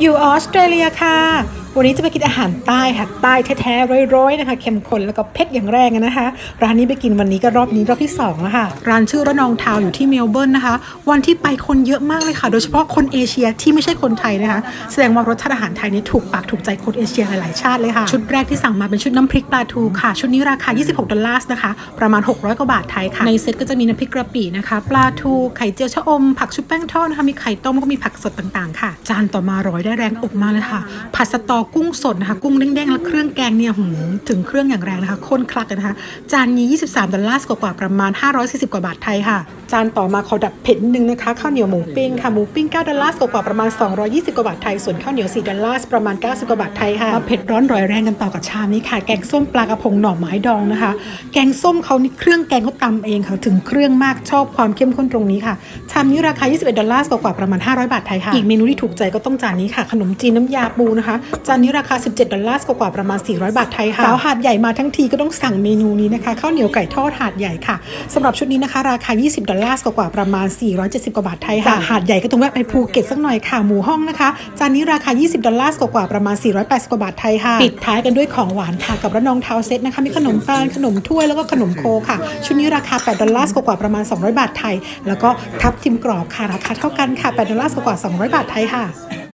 อยู่ออสเตรเลียค่ะ วันนี้จะไปกินอาหารใต้ค่ะใต้แท้ๆร้อยๆนะคะเข้มข้นแล้วก็เผ็ดอย่างแรงนะคะ ร้านนี้ไปกินวันนี้ก็รอบนี้รอบที่สองแล้วค่ะร้านชื่อระนองทาวอยู่ที่เมลเบิร์นนะคะ วันที่ไปคนเยอะมากเลยค่ะ โดยเฉพาะคนเอเชียที่ไม่ใช่คนไทยนะคะ แสดงว่ารสชาติอาหารไทยนี่ถูกปากถูกใจคนเอเชียหลายๆชาติเลยค่ะ ชุดแรกที่สั่งมาเป็นชุดน้ำพริกปลาทูค่ะ ชุดนี้ราคา 26 ดอลลาร์นะคะ ประมาณ 600กว่าบาทไทยค่ะในเซ็ตก็จะมีน้ำพริกกระปินะคะ ปลาทูไข่เจียวชะอม ผักชุบแป้งทอดนะคะมีไข่ต้มแล้วก็มีผักสดต่างๆ ค่ะ จานต่อมาร้อยได้แรงอกมาเลยค่ะผัดสตอกุ้งสดนะคะ กุ้งเด้งๆ แล้วเครื่องแกงเนี่ยหืมถึงเครื่องอย่างแรงนะคะข้นคลักเลยนะคะ จานนี้ 23 ดอลลาร์กว่าๆประมาณ 540 กว่าบาทไทยค่ะ จานต่อมาขอดับเผ็ดนิดนึงนะคะ ข้าวเหนียวหมูปิ้งค่ะ หมูปิ้ง 9 ดอลลาร์กว่าๆประมาณ 220 กว่าบาทไทย ส่วนข้าวเหนียว 4 ดอลลาร์ประมาณ 90 กว่าบาทไทยค่ะมาเผ็ดร้อนร่อยแรงกันต่อกับชามนี้ค่ะ แกงส้มปลากระพงหน่อไม้ดองนะคะ แกงส้มเขานี่เครื่องแกงเขาตำเองค่ะ ถึงเครื่องมาก ชอบความเข้มข้นตรงนี้ค่ะ ชามนี้ราคา 21 ดอลลาร์กว่าๆประมาณ 500 บาทไทยค่ะ อีกเมนูที่ถูกใจก็ต้องจานนี้ค่ะ ขนมจีนน้ำยาปูนะคะจานนี้ราคา 17 ดอลลาร์กว่าๆประมาณ 400 บาทไทยค่ะสาวหาดใหญ่มาทั้งทีก็ต้องสั่งเมนูนี้นะคะข้าวเหนียวไก่ทอดหาดใหญ่ค่ะสำหรับชุดนี้นะคะราคา 20 ดอลลาร์กว่าๆประมาณ 470 กว่าบาทไทยค่ะจากหาดใหญ่ก็ต้องแวะไปภูเก็ตสักหน่อยค่ะหมูห้องนะคะจานนี้ราคา 20 ดอลลาร์กว่าๆประมาณ 480 กว่าบาทไทยค่ะปิดท้ายกันด้วยของหวานค่ะกับระนองทาวน์เซ็ตนะคะมีขนมปานขนมถ้วยแล้วก็ขนมโคค่ะ ชุดนี้ราคา 8 ดอลลาร์กว่าๆประมาณ 200 บาทไทย แล้วก็ทับทิมกรอบค่ะราคาเท่ากันค่ะ 8 ดอลลาร์กว่าๆ200 บาทไทยค่ะ